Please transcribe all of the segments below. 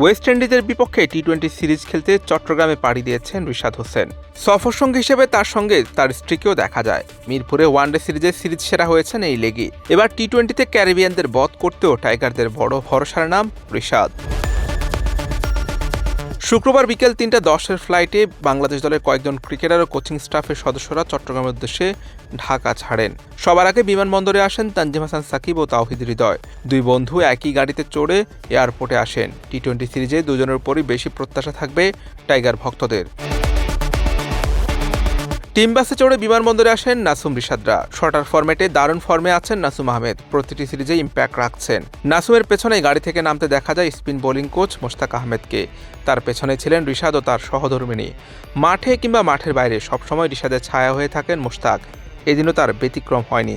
West ইন্ডিজের বিপক্ষে T twenty series খেলতে চট্টগ্রামে পাড়ি দিয়েছেন রিশাদ হোসেন। সফর সঙ্গী হিসেবে তার সঙ্গে তার স্ত্রীকেও দেখা যায়। মিরপুরে ওয়ানডে সিরিজের সিরিজ সেরা হয়েছেন এই লেগে। এবার টি টোয়েন্টিতে ক্যারিবিয়ানদের বধ করতেও টাইগারদের বড় ভরসার নাম রিশাদ। শুক্রবার বিকেল তিনটা দশের ফ্লাইটে বাংলাদেশ দলের কয়েকজন ক্রিকেটার ও কোচিং স্টাফের সদস্যরা চট্টগ্রামের উদ্দেশ্যে ঢাকা ছাড়েন। সবার আগে বিমানবন্দরে আসেন তানজিম হাসান সাকিব ও তাওহিদ হৃদয়। দুই বন্ধু একই গাড়িতে চড়ে এয়ারপোর্টে আসেন। টি টোয়েন্টি সিরিজে দুজনের উপরই বেশি প্রত্যাশা থাকবে টাইগার ভক্তদের। টিম বাসে চড়ে বিমানবন্দরে আসেন নাসুম রিশাদরা। শর্টার ফরম্যাটে দারুণ ফর্মে আছেন নাসুম আহমেদ। প্রতিটি সিরিজে ইম্প্যাক্ট রাখছেন। নাসুমের পেছনে গাড়ি থেকে নামতে দেখা যায় স্পিন বোলিং কোচ মোশতাক আহমেদকে। তার পেছনে ছিলেন রিশাদ ও তার সহধর্মিনী। মাঠে কিংবা মাঠের বাইরে সবসময় রিশাদের ছায়া হয়ে থাকেন মোশতাক। এদিনও তার ব্যতিক্রম হয়নি।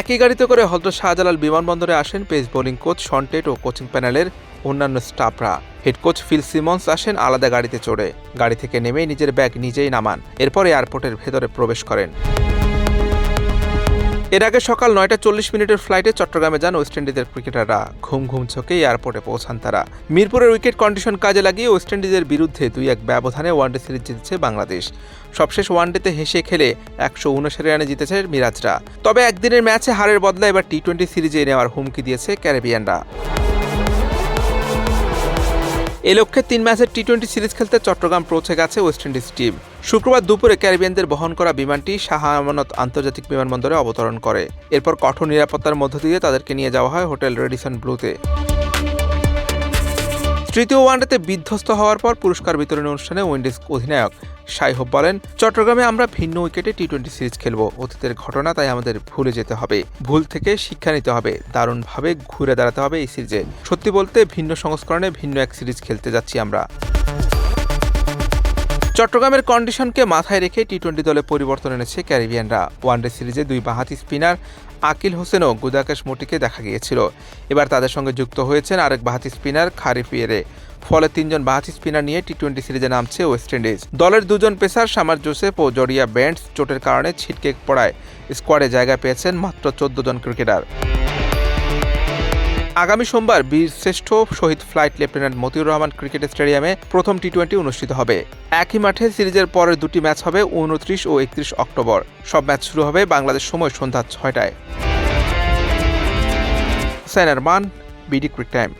একই গাড়িতে করে হজরত শাহজালাল বিমানবন্দরে আসেন pace bowling coach Shaun Tait ও কোচিং প্যানেলের অন্যান্য স্টাফরা। হেড কোচ ফিল সিমন্স আসেন আলাদা গাড়িতে চড়ে। গাড়ি থেকে নেমে নিজের ব্যাগ নিজেই নামান। এরপর এয়ারপোর্টের ভেতরে প্রবেশ করেন। এর আগে সকাল নয়টা চল্লিশ মিনিটের ফ্লাইটে চট্টগ্রামে যান ওয়েস্ট ইন্ডিজের ক্রিকেটাররা ঘুম ঘুম চোখে এয়ারপোর্টে পৌঁছান তারা। মিরপুরের উইকেট কন্ডিশন কাজে লাগিয়ে ওয়েস্ট ইন্ডিজের বিরুদ্ধে দুই এক ব্যবধানে ওয়ানডে সিরিজ জিতেছে বাংলাদেশ। সবশেষ ওয়ানডেতে হেসে খেলে একশো উনষাট রানে জিতেছে মিরাজরা। তবে একদিনের ম্যাচে হারের বদলা এবার টি টোয়েন্টি সিরিজে নেওয়ার হুমকি দিয়েছে ক্যারিবিয়ানরা। এ লক্ষ্যে তিন ম্যাচের টি টোয়েন্টি সিরিজ খেলতে চট্টগ্রাম পৌঁছে গেছে ওয়েস্ট ইন্ডিজ টিম শুক্রবার দুপুরে ক্যারিবিয়ানদের বহন করা বিমানটি শাহ আমানত আন্তর্জাতিক বিমানবন্দরে অবতরণ করে। এরপর কঠোর নিরাপত্তার মধ্য দিয়ে তাদেরকে নিয়ে যাওয়া হয় হোটেল রেডিসন ব্লুতে। তৃতীয় ওয়ানডেতে বিধ্বস্ত হওয়ার পর পুরস্কার বিতরণী অনুষ্ঠানে উইন্ডিজ অধিনায়ক সাইহব বলেন, চট্টগ্রামে আমরা ভিন্ন উইকেটে টি টোয়েন্টি সিরিজ খেলব। অতীতের ঘটনা তাই আমাদের ভুলে যেতে হবে। ভুল থেকে শিক্ষা নিতে হবে। দারুণভাবে ঘুরে দাঁড়াতে হবে এই সিরিজে। সত্যি বলতে ভিন্ন সংস্করণে ভিন্ন এক সিরিজ খেলতে যাচ্ছি আমরা। চট্টগ্রামের কন্ডিশনকে মাথায় রেখে টি টোয়েন্টি দলে পরিবর্তন এনেছে ক্যারিবিয়ানরা। ওয়ানডে সিরিজে দুই বাঁহাতি স্পিনার আকিল হোসেন ও গুদাকাশ মোটিকে দেখা গিয়েছিল। এবার তাদের সঙ্গে যুক্ত হয়েছেন আরেক বাহাতি স্পিনার খারিফ খারিফিয়েরে ফলে তিনজন বাঁহাতি স্পিনার নিয়ে টি টোয়েন্টি সিরিজে নামছে ওয়েস্ট ইন্ডিজ। দলের দুজন পেসার সামার জোসেফ ও জরিয়া ব্যান্ডস চোটের কারণে ছিটকে পড়ায় স্কোয়াডে জায়গা পেয়েছেন মাত্র চোদ্দ জন ক্রিকেটার। আগামী সোমবার বীর শ্রেষ্ঠ শহীদ flight lieutenant Motiur Rahman cricket স্টেডিয়ামে প্রথম টি টোয়েন্টি অনুষ্ঠিত হবে। একই মাঠে সিরিজের পরের দুটি ম্যাচ হবে উনত্রিশ ও একত্রিশ অক্টোবর। সব ম্যাচ শুরু হবে বাংলাদেশ সময় সন্ধ্যা ছয়টায়। হুসাইন মান বিডি ক্রিক টাইম।